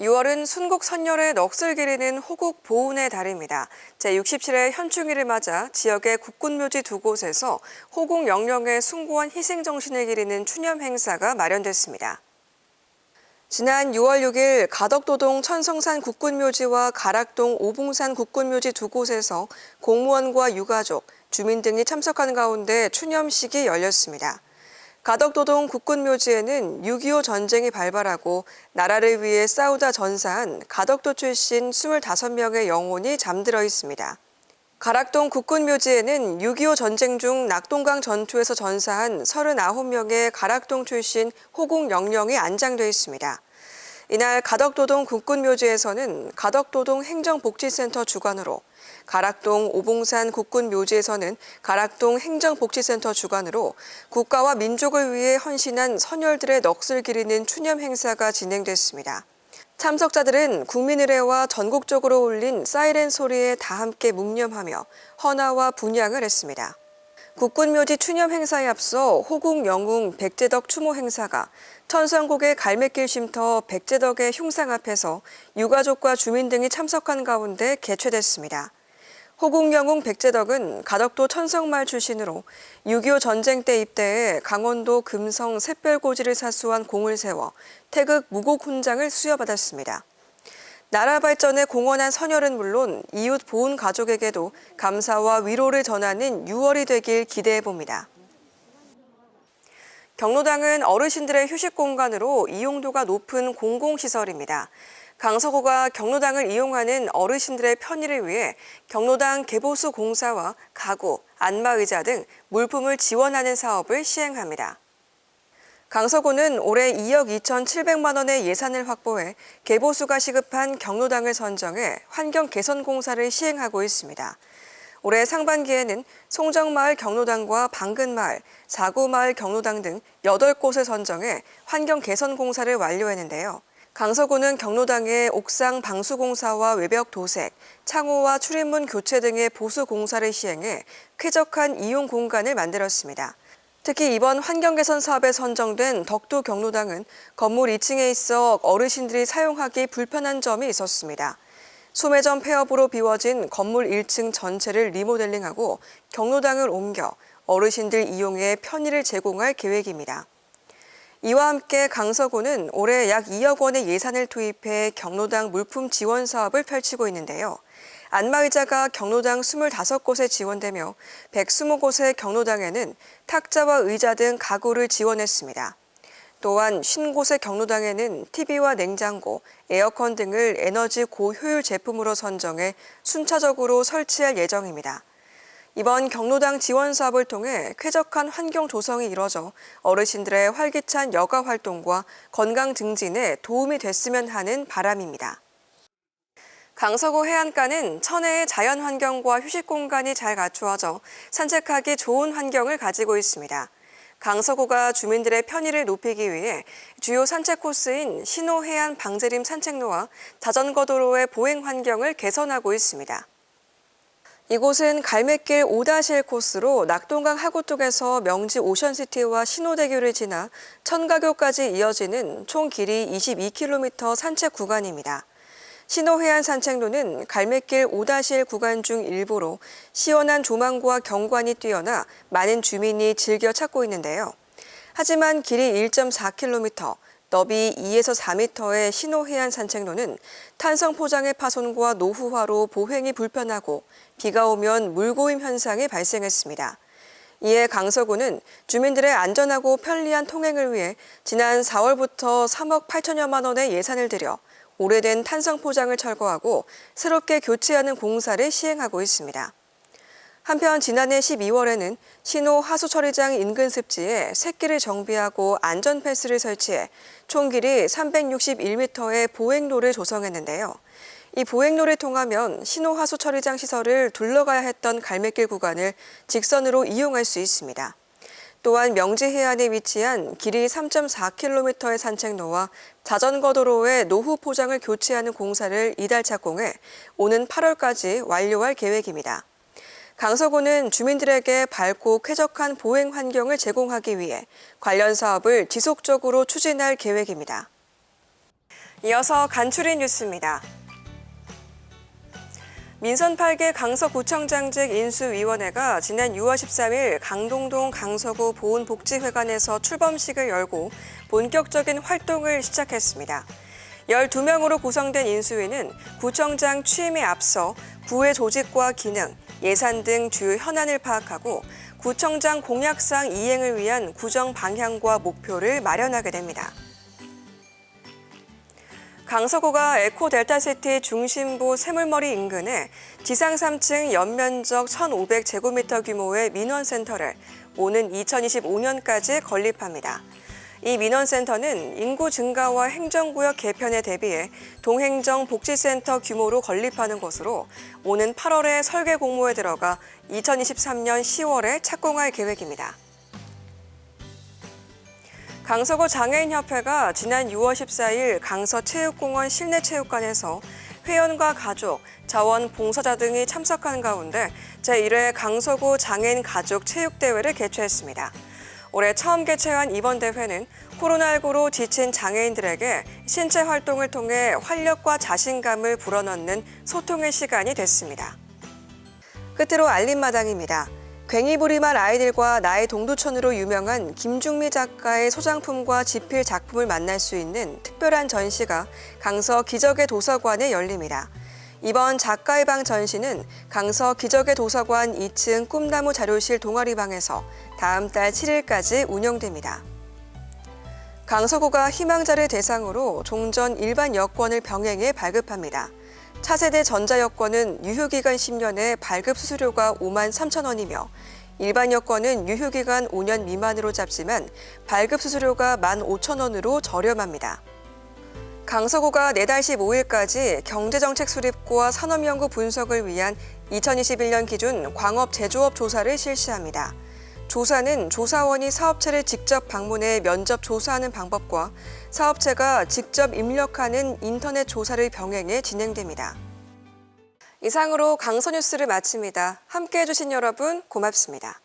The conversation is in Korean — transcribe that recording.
6월은 순국 선열의 넋을 기리는 호국 보훈의 달입니다. 제67회 현충일을 맞아 지역의 국군묘지 두 곳에서 호국 영령의 숭고한 희생 정신을 기리는 추념 행사가 마련됐습니다. 지난 6월 6일 가덕도동 천성산 국군묘지와 가락동 오봉산 국군묘지 두 곳에서 공무원과 유가족, 주민 등이 참석한 가운데 추념식이 열렸습니다. 가덕도동 국군묘지에는 6.25 전쟁이 발발하고 나라를 위해 싸우다 전사한 가덕도 출신 25명의 영혼이 잠들어 있습니다. 가락동 국군묘지에는 6.25 전쟁 중 낙동강 전투에서 전사한 39명의 가락동 출신 호국 영령이 안장돼 있습니다. 이날 가덕도동 국군묘지에서는 가덕도동 행정복지센터 주관으로 가락동 오봉산 국군묘지에서는 가락동 행정복지센터 주관으로 국가와 민족을 위해 헌신한 선열들의 넋을 기리는 추념 행사가 진행됐습니다. 참석자들은 국민의례와 전국적으로 울린 사이렌 소리에 다 함께 묵념하며 헌화와 분양을 했습니다. 국군묘지 추념 행사에 앞서 호국 영웅 백제덕 추모 행사가 천성국의 갈매길 쉼터 백제덕의 흉상 앞에서 유가족과 주민 등이 참석한 가운데 개최됐습니다. 호국 영웅 백제덕은 가덕도 천성말 출신으로 6.25 전쟁 때 입대해 강원도 금성 샛별고지를 사수한 공을 세워 태극 무곡 훈장을 수여받았습니다. 나라 발전에 공헌한 선열은 물론 이웃 보훈 가족에게도 감사와 위로를 전하는 6월이 되길 기대해 봅니다. 경로당은 어르신들의 휴식 공간으로 이용도가 높은 공공시설입니다. 강서구가 경로당을 이용하는 어르신들의 편의를 위해 경로당 개보수 공사와 가구, 안마의자 등 물품을 지원하는 사업을 시행합니다. 강서구는 올해 2억 2,700만 원의 예산을 확보해 개보수가 시급한 경로당을 선정해 환경 개선 공사를 시행하고 있습니다. 올해 상반기에는 송정마을 경로당과 방근마을, 사구마을 경로당 등 8곳을 선정해 환경 개선 공사를 완료했는데요. 강서구는 경로당의 옥상 방수 공사와 외벽 도색, 창호와 출입문 교체 등의 보수 공사를 시행해 쾌적한 이용 공간을 만들었습니다. 특히 이번 환경 개선 사업에 선정된 덕도 경로당은 건물 2층에 있어 어르신들이 사용하기 불편한 점이 있었습니다. 소매점 폐업으로 비워진 건물 1층 전체를 리모델링하고 경로당을 옮겨 어르신들 이용에 편의를 제공할 계획입니다. 이와 함께 강서구는 올해 약 2억 원의 예산을 투입해 경로당 물품 지원 사업을 펼치고 있는데요. 안마의자가 경로당 25곳에 지원되며 120곳의 경로당에는 탁자와 의자 등 가구를 지원했습니다. 또한 50곳의 경로당에는 TV와 냉장고, 에어컨 등을 에너지 고효율 제품으로 선정해 순차적으로 설치할 예정입니다. 이번 경로당 지원 사업을 통해 쾌적한 환경 조성이 이뤄져 어르신들의 활기찬 여가 활동과 건강 증진에 도움이 됐으면 하는 바람입니다. 강서구 해안가는 천혜의 자연 환경과 휴식 공간이 잘 갖추어져 산책하기 좋은 환경을 가지고 있습니다. 강서구가 주민들의 편의를 높이기 위해 주요 산책 코스인 신호 해안 방제림 산책로와 자전거 도로의 보행 환경을 개선하고 있습니다. 이곳은 갈매길 5-1 코스로 낙동강 하구 쪽에서 명지 오션시티와 신호대교를 지나 천가교까지 이어지는 총 길이 22km 산책 구간입니다. 신호해안 산책로는 갈매길 5-1 구간 중 일부로 시원한 조망과 경관이 뛰어나 많은 주민이 즐겨 찾고 있는데요. 하지만 길이 1.4km, 너비 2에서 4m의 신호 해안 산책로는 탄성 포장의 파손과 노후화로 보행이 불편하고 비가 오면 물고임 현상이 발생했습니다. 이에 강서구는 주민들의 안전하고 편리한 통행을 위해 지난 4월부터 3억 8천여만 원의 예산을 들여 오래된 탄성 포장을 철거하고 새롭게 교체하는 공사를 시행하고 있습니다. 한편 지난해 12월에는 신호 하수 처리장 인근 습지에 새길을 정비하고 안전 펜스를 설치해 총 길이 361m의 보행로를 조성했는데요. 이 보행로를 통하면 신호 하수 처리장 시설을 둘러가야 했던 갈매길 구간을 직선으로 이용할 수 있습니다. 또한 명지 해안에 위치한 길이 3.4km의 산책로와 자전거 도로의 노후 포장을 교체하는 공사를 이달 착공해 오는 8월까지 완료할 계획입니다. 강서구는 주민들에게 밝고 쾌적한 보행 환경을 제공하기 위해 관련 사업을 지속적으로 추진할 계획입니다. 이어서 간추린 뉴스입니다. 민선 8개 강서구청장직 인수위원회가 지난 6월 13일 강동동 강서구 보훈복지회관에서 출범식을 열고 본격적인 활동을 시작했습니다. 12명으로 구성된 인수위는 구청장 취임에 앞서 구의 조직과 기능, 예산 등 주요 현안을 파악하고 구청장 공약상 이행을 위한 구정 방향과 목표를 마련하게 됩니다. 강서구가 에코 델타시티 중심부 새물머리 인근에 지상 3층 연면적 1,500제곱미터 규모의 민원센터를 오는 2025년까지 건립합니다. 이 민원센터는 인구 증가와 행정구역 개편에 대비해 동행정 복지센터 규모로 건립하는 것으로 오는 8월에 설계 공모에 들어가 2023년 10월에 착공할 계획입니다. 강서구 장애인협회가 지난 6월 14일 강서체육공원 실내체육관에서 회원과 가족, 자원 봉사자 등이 참석한 가운데 제1회 강서구 장애인 가족 체육대회를 개최했습니다. 올해 처음 개최한 이번 대회는 코로나19로 지친 장애인들에게 신체 활동을 통해 활력과 자신감을 불어넣는 소통의 시간이 됐습니다. 끝으로 알림마당입니다. 괭이부리말 아이들과 나의 동두천으로 유명한 김중미 작가의 소장품과 지필 작품을 만날 수 있는 특별한 전시가 강서 기적의 도서관에 열립니다. 이번 작가의 방 전시는 강서 기적의 도서관 2층 꿈나무 자료실 동아리방에서 다음 달 7일까지 운영됩니다. 강서구가 희망자를 대상으로 종전 일반 여권을 병행해 발급합니다. 차세대 전자여권은 유효기간 10년에 발급 수수료가 5만 3천 원이며 일반 여권은 유효기간 5년 미만으로 잡지만 발급 수수료가 1만 5천 원으로 저렴합니다. 강서구가 내달 15일까지 경제정책 수립과 산업연구 분석을 위한 2021년 기준 광업 제조업 조사를 실시합니다. 조사는 조사원이 사업체를 직접 방문해 면접 조사하는 방법과 사업체가 직접 입력하는 인터넷 조사를 병행해 진행됩니다. 이상으로 강서뉴스를 마칩니다. 함께 해 주신 여러분 고맙습니다.